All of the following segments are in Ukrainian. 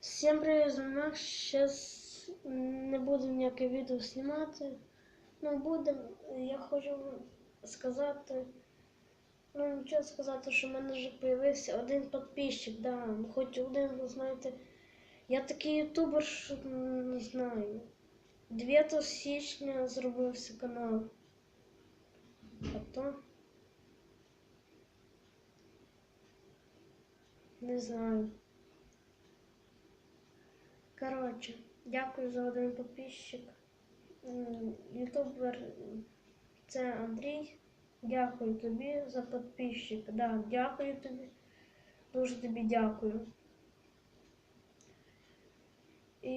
Всім привіт, з вами Зараз не будемо ніяке відео знімати. Ну, будемо. Я хочу сказати. Ну, нічого сказати, що в мене вже з'явився один підписчик, да. Хоч один, ви знаєте. Я такий ютубер, що не знаю. 9 січня зробився канал. А то. Не знаю. Коротше, дякую за один підписчик. Ютубер це Андрій. Дякую тобі за підписчик. Да, дякую тобі. Дуже тобі дякую. І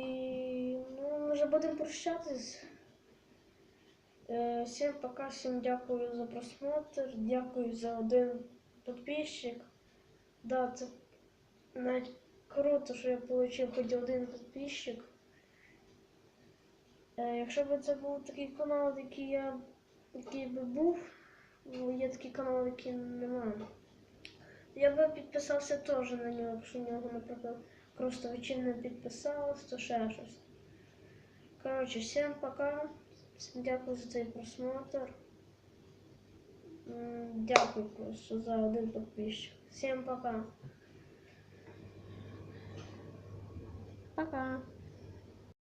ну, ми вже будемо прощатись. Е, Всім пока, всім дякую за просмотр, дякую за один підписчик. Да, це навіть круто, що я отримав хоч один підписчик. Е, якщо б це був такий канал, який я який би був, ну, є такий канал, який немає. Я би підписався теж на нього, якщо в нього, наприклад, просто не підписалась, то ще щось. Коротше, всім пока. Всім дякую за цей просмотр. Дякую просто за один підписчик. Всім пока. Пока.